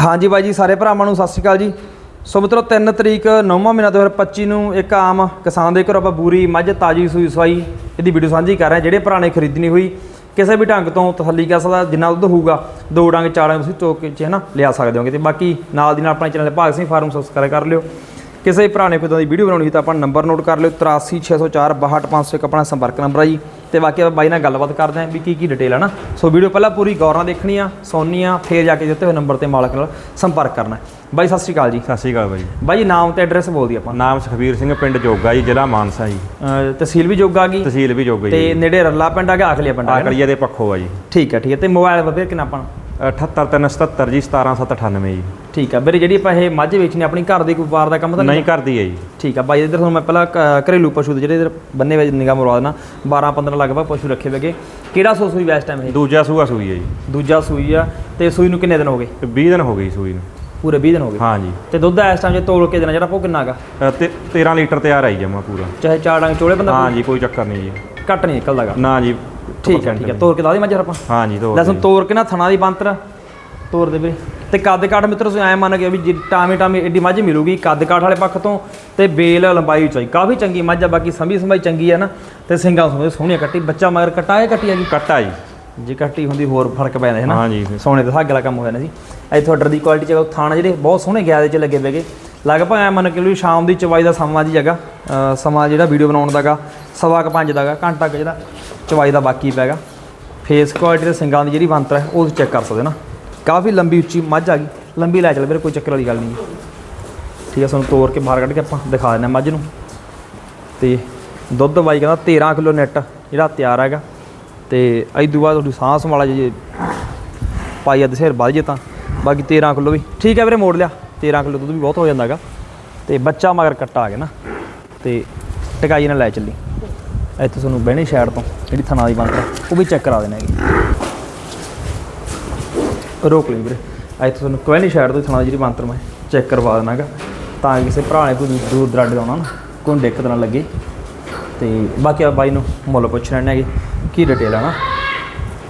ਹਾਂਜੀ ਬਾਈ ਜੀ, ਸਾਰੇ ਭਰਾਵਾਂ ਨੂੰ ਸਤਿ ਸ਼੍ਰੀ ਅਕਾਲ ਜੀ। ਸੋ ਮਿੱਤਰੋ 3 ਤਰੀਕ 9ਵਾਂ ਮਹੀਨਾ 2025 ਨੂੰ ਇੱਕ ਆਮ ਕਿਸਾਨ ਦੇ ਘਰੋਂ ਆਪਾਂ ਬੂਰੀ, ਮੱਝ, ਤਾਜੀ ਸੂਈ ਸਵਾਈ ਇਹਦੀ ਵੀਡੀਓ ਸਾਂਝੀ ਕਰ ਰਹੇ ਹਾਂ। ਜਿਹੜੇ ਭਰਾ ਨੇ ਖਰੀਦਣੀ ਹੋਈ, ਕਿਸੇ ਵੀ ਢੰਗ ਤੋਂ ਤਸੱਲੀ ਕਰ ਸਕਦਾ, ਜਿੰਨਾ ਦੁੱਧ ਹੋਊਗਾ, ਦੋ ਡੰਗ, ਚਾਰਾਂ ਤੁਸੀਂ ਚੋਕ ਚ ਹੈ ਨਾ ਲਿਆ ਸਕਦੇ ਹੋਗੇ। ਤੇ ਬਾਕੀ ਨਾਲ ਦੀ ਨਾਲ ਆਪਣੇ ਚੈਨਲ ਭਾਗ ਸਿੰਘ ਫਾਰਮ ਸਬਸਕ੍ਰਾਈਬ ਕਰ ਲਿਓ। ਕਿਸੇ ਵੀ ਭਰਾ ਨੇ ਕੋਈ ਤਰ੍ਹਾਂ ਦੀ ਵੀਡੀਓ ਬਣਾਉਣੀ ਸੀ ਤਾਂ ਆਪਾਂ ਨੰਬਰ ਨੋਟ ਕਰ ਲਿਓ 83604 62501 ਆਪਣਾ ਸੰਪਰਕ ਨੰਬਰ ਆ ਜੀ। ਤੇ ਬਾਕੀ ਆਪਾਂ ਬਾਈ ਨਾਲ ਗੱਲਬਾਤ ਕਰਦੇ ਆਂ ਵੀ ਕੀ ਕੀ ਡਿਟੇਲ ਹੈ ਨਾ। ਸੋ ਵੀਡੀਓ ਪਹਿਲਾਂ ਪੂਰੀ ਗੌਰ ਨਾਲ ਦੇਖਣੀ ਆ ਸੁਣਨੀ ਆ ਫੇਰ ਜਾ ਕੇ ਦਿੱਤੇ ਹੋਏ ਨੰਬਰ ਤੇ ਮਾਲਕ ਨਾਲ ਸੰਪਰਕ ਕਰਨਾ। ਬਾਈ ਸਤਿ ਸ਼੍ਰੀ ਅਕਾਲ ਜੀ। ਸਤਿ ਸ਼੍ਰੀ ਅਕਾਲ ਬਾਈ। ਬਾਈ ਨਾਮ ਤੇ ਐਡਰੈਸ ਬੋਲ ਦੀ ਆਪਾਂ। ਨਾਮ ਸੁਖਬੀਰ ਸਿੰਘ ਪਿੰਡ ਜੋਗਾ ਜੀ ਜ਼ਿਲ੍ਹਾ ਮਾਨਸਾ ਜੀ। ਤਹਿਸੀਲ ਵੀ ਜੋਗਾ ਗਈ ਤਹਿਸੀਲ ਵੀ ਜੋਗਾ ਤੇ ਜੀ ਨੇੜੇ ਰੱਲਾ ਪਿੰਡ ਆ ਗਿਆ ਆਖਲੀਆ ਪਿੰਡ ਆ? ਆਕੜੀਆ ਦੇ ਪੱਖੋ ਆ ਜੀ। ਠੀਕ ਹੈ ਠੀਕ ਹੈ। ਤੇ ਮੋਬਾਈਲ ਨੰਬਰ ਕਿੰਨਾ ਆਪਾਂ 78377 ਜੀ 17798 ਜੀ। ਠੀਕ ਹੈ ਵੀਰੇ ਜਿਹੜੀ ਆਪਾਂ ਇਹ ਮੱਝ ਵੇਚਣੀ ਆਪਣੀ ਘਰ ਦੀ ਕੋਈ ਵਪਾਰ ਦਾ ਕੰਮ ਤਾਂ ਨਹੀਂ ਕਰਦੀ ਹੈ ਜੀ। ਠੀਕ ਆ। ਬਾਈ ਇਧਰ ਤੁਹਾਨੂੰ ਮੈਂ ਪਹਿਲਾਂ ਕ- ਘਰੇਲੂ ਪਸ਼ੂ ਦੇ ਜਿਹੜੇ ਇਧਰ ਬੰਨੇ ਵਿੱਚ ਨਿਗਾਹ ਮਰਵਾ ਦੇਣਾ 12 15 ਲਗਭਗ ਪਸ਼ੂ ਰੱਖੇ ਹੋਏਗੇ ਕਿਹੜਾ ਸੂ ਸੂਈ ਵੈਸਟ ਟਾਈਮ ਇਹ? ਦੂਜਾ ਸੂਆ ਸੂਈ ਹੈ ਜੀ। ਦੂਜਾ ਸੂਈ ਆ। ਤੇ ਸੂਈ ਨੂੰ ਕਿੰਨੇ ਦਿਨ ਹੋ ਗਏ? ਤੇ 20 ਦਿਨ ਹੋ ਗਈ ਸੂਈ ਨੂੰ। ਪੂਰੇ 20 ਦਿਨ ਹੋ ਗਏ? ਹਾਂ ਜੀ। ਤੇ ਦੁੱਧ ਇਸ ਟਾਈਮ ਜੇ ਤੋਲ ਕੇ ਦੇਣਾ ਜਿਹੜਾ ਉਹ ਕਿੰਨਾ ਗਾ ਅ, ਤੇ 13 ਲੀਟਰ ਤਿਆਰ ਆਈ ਜਮਾ ਪੂਰਾ। ਚਾਹੇ ਚਾਰ ਡੰਗ ਚੋਲੇ ਬੰਦਾ ਹਾਂ ਜੀ ਕੋਈ ਚੱਕਰ ਨਹੀਂ ਜੀ। ਘੱਟ ਨਹੀਂ ਨਿਕਲਦਾਗਾ? ਨਾ ਜੀ ਠੀਕ ਹੈ ਠੀਕ ਹੈ ਤੋਰ ਕੇ ਲਾ ਦੀ ਮੱਝ ਫਿਰ ਆਪਾਂ। ਹਾਂ ਜੀ ਦੋ ਲੈ ਸਾਨੂੰ ਤੋਰ ਕੇ ਨਾ ਥਣਾ ਦੀ ਬੰਤਰ ਤੋਰ ਦੇ ਵੀਰੇ। ਤੇ ਕੱਦ ਕਾਠ ਮਿੱਤਰ ਤੁਸੀਂ ਐ ਮੰਨ ਕੇ ਵੀ ਜੀ ਟਾਵੇਂ ਟਾਵੇਂ ਏਡੀ ਮੱਝ ਮਿਲੂਗੀ ਕੱਦ ਕਾਠ ਵਾਲੇ ਪੱਖ ਤੋਂ ਤੇ ਬੇਲ ਲੰਬਾਈ ਚਾਈ ਕਾਫੀ ਚੰਗੀ ਮੱਝ ਆ ਬਾਕੀ ਸੰਭੀ ਸੰਭਾਈ ਚੰਗੀ ਆ ਨਾ ਤੇ ਸਿੰਗਾਂ ਸੁਣੇ ਸੋਹਣੀਆਂ ਕੱਟੀ। ਬੱਚਾ ਮਗਰ ਕਟਾਏ ਕੱਟੀ ਆ ਜੀ? ਕੱਟਾ ਜੀ। ਜੇ ਕੱਟੀ ਹੁੰਦੀ ਹੋਰ ਫ਼ਰਕ ਪੈਂਦਾ ਹੈ ਨਾ? ਹਾਂ ਜੀ ਸੋਨੇ ਤੇ ਧਾਗੇ ਵਾਲਾ ਕੰਮ ਹੋ ਜਾਣਾ ਸੀ ਇੱਥੋਂ ਆਰਡਰ ਦੀ ਕੁਆਲਿਟੀ ਚ ਥਾਣ ਜਿਹੜੇ ਬਹੁਤ ਸੋਹਣੇ ਗਿਆਦੇ ਚ ਲੱਗੇ ਪਏਗੇ ਲਗਭਗ ਐ ਮੰਨ ਕੇ ਵੀ ਸ਼ਾਮ ਦੀ ਚਵਾਈ ਦਾ ਸਮਾਂ ਦੀ ਜਗ੍ਹਾ ਸਮਾਂ ਜਿਹੜਾ ਵੀਡੀਓ ਬਣਾਉਣ ਦਾਗਾ ਸਵਾ ਕੁ ਪੰਜ ਦਾਗਾ ਘੰਟਾ ਕੁ ਜਿਹੜਾ ਚਵਾਈ ਦਾ ਬਾਕੀ ਪੈਗਾ ਫੇਸ ਕੁਆਲਿਟੀ ਤੇ ਸਿੰਗਾਂ ਦੀ ਜਿਹੜੀ ਬੰਤਰ ਹੈ, ਉਹ ਚੈੱਕ ਕਰ ਸਕਦੇ ਨਾ। ਕਾਫੀ ਲੰਬੀ ਉੱਚੀ ਮੱਝ ਆ ਗਈ। ਲੰਬੀ ਲੈ ਚੱਲ ਵੀਰੇ, ਕੋਈ ਚੱਕਰ ਵਾਲੀ ਗੱਲ ਨਹੀਂ ਠੀਕ ਹੈ ਸਾਨੂੰ ਤੋੜ ਕੇ ਬਾਹਰ ਕੱਢ ਕੇ ਆਪਾਂ ਦਿਖਾ ਦਿੰਦੇ ਹਾਂ ਮੱਝ ਨੂੰ। ਤੇ ਦੁੱਧ ਬਾਈ ਕਹਿੰਦਾ 13 ਕਿਲੋ ਨੈਟ ਜਿਹੜਾ ਤਿਆਰ ਹੈਗਾ। ਤੇ ਇਦੋਂ ਬਾਅਦ ਤੁਹਾਡੀ ਸਾਹ ਸੰਭਾਲਾ ਜੇ ਪਾਈ ਅੱਧ ਸਿਰ ਵੱਧ ਜੇ ਤਾਂ। ਬਾਕੀ 13 ਕਿਲੋ ਵੀ। ਠੀਕ ਹੈ ਵੀਰੇ, ਮੋੜ ਲਿਆ। 13 ਕਿਲੋ ਦੁੱਧ ਵੀ ਬਹੁਤ ਹੋ ਜਾਂਦਾ ਹੈਗਾ। ਤੇ ਬੱਚਾ ਮਗਰ ਕੱਟਾ ਆ ਗਿਆ ਨਾ। ਤੇ ਟਿਕਾਈ ਨਾਲ ਲੈ ਚੱਲੀ। ਇੱਥੇ ਤੁਹਾਨੂੰ ਬਹਿਣੀ ਸਾਈਡ ਤੋਂ, ਜਿਹੜੀ ਥਣਾ ਦੀ ਬੰਦ ਉਹ ਵੀ ਚੈੱਕ ਕਰਾ ਦੇਣਾ ਹੈਗੀ। ਰੋਕ ਲਈ ਵੀਰੇ। ਇੱਥੇ ਤੁਹਾਨੂੰ ਕੋਈ ਨਹੀਂ ਸਾਈਡ ਤੋਂ ਥਣਾ ਦੀ ਜਿਹੜੀ ਬੰਤਰ ਮੈਂ ਚੈੱਕ ਕਰਵਾ ਦੇਣਾ ਹੈਗਾ। ਤਾਂ ਕਿਸੇ ਭਰਾ ਨੇ ਕੋਈ ਦੂਰ ਦਰਾਡੇ ਆਉਣਾ ਨਾ, ਕੋਈ ਦਿੱਕਤ ਨਾ ਲੱਗੇ। ਤੇ ਬਾਕੀ ਆ ਬਾਈ ਨੂੰ ਮੁੱਲ ਪੁੱਛ ਲੈਣੇ ਹੈਗੇ, ਕੀ ਡਿਟੇਲ ਆ ਨਾ।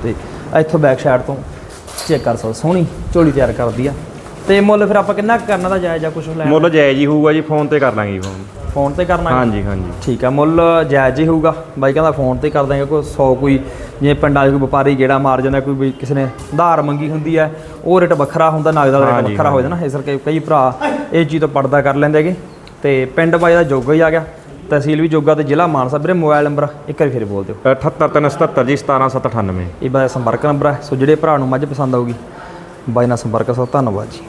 ਤੇ ਇੱਥੋਂ ਬੈਕ ਸਾਈਡ ਤੋਂ ਚੈੱਕ ਕਰ ਸਕਦੇ, ਸੋਹਣੀ ਝੋਲੀ ਤਿਆਰ ਕਰਦੀ ਆ। ਤੇ ਮੁੱਲ ਫਿਰ ਆਪਾਂ ਕਿੰਨਾ ਕੁ ਕਰਨਾ ਦਾ ਜਾਇਜ਼ ਜਾਂ ਕੁਝ ਲੈਣਾ? ਮੁੱਲ ਜਾਇਜ਼ ਹੀ ਹੋਊਗਾ ਜੀ ਫੋਨ ਤੇ ਕਰ ਲਾਂਗੇ ਜੀ ਫੋਨ ਫੋਨ ਤੇ ਕਰਨਾ ਹਾਂ ਜੀ ਹਾਂ ਜੀ ਠੀਕ ਆ ਮੁੱਲ ਜਾਇਜ਼ ਹੀ ਹੋਊਗਾ। ਬਾਈ ਕਹਿੰਦਾ ਫੋਨ ਤੇ ਕਰ ਦਾਂਗੇ ਕੋਈ 100 ਕੋਈ ਜਿਵੇਂ ਪਿੰਡਾਂ 'ਚ ਕੋਈ ਵਪਾਰੀ ਗੇੜਾ ਮਾਰ ਜਾਂਦਾ ਕੋਈ ਵੀ ਕਿਸੇ ਨੇ ਉਧਾਰ ਮੰਗੀ ਹੁੰਦੀ ਹੈ ਉਹ ਰੇਟ ਵੱਖਰਾ ਹੁੰਦਾ ਨਗਦ ਦਾ ਰੇਟ ਹਾਂਜੀ, ਵੱਖਰਾ ਹੋ ਜਾਂਦਾ ਨਾ ਇਸ ਕਰਕੇ ਕਈ ਭਰਾ ਇਹ ਚੀਜ਼ ਤੋਂ ਪਰਦਾ ਕਰ ਲੈਂਦੇ ਹੈਗੇ। ਤੇ ਪਿੰਡ ਬਾਈ ਦਾ ਜੋਗਾ ਹੀ ਆ ਗਿਆ। ਤਹਿਸੀਲ ਵੀ ਜੋਗਾ ਤੇ ਜ਼ਿਲ੍ਹਾ ਮਾਨਸਾ। ਵੀਰੇ ਮੋਬਾਈਲ ਨੰਬਰ ਇੱਕ ਵਾਰੀ ਫਿਰ ਬੋਲ ਦਿਓ। 78377 ਜੀ 17798 ਇਹ ਬਾਈ ਦਾ ਸੰਪਰਕ ਨੰਬਰ ਹੈ ਸੋ ਜਿਹੜੇ ਭਰਾ ਨੂੰ ਮੱਝ ਪਸੰਦ ਆਊਗੀ ਬਾਈ ਨਾਲ ਸੰਪਰਕ ਕਰੋ ਧੰਨਵਾਦ ਜੀ।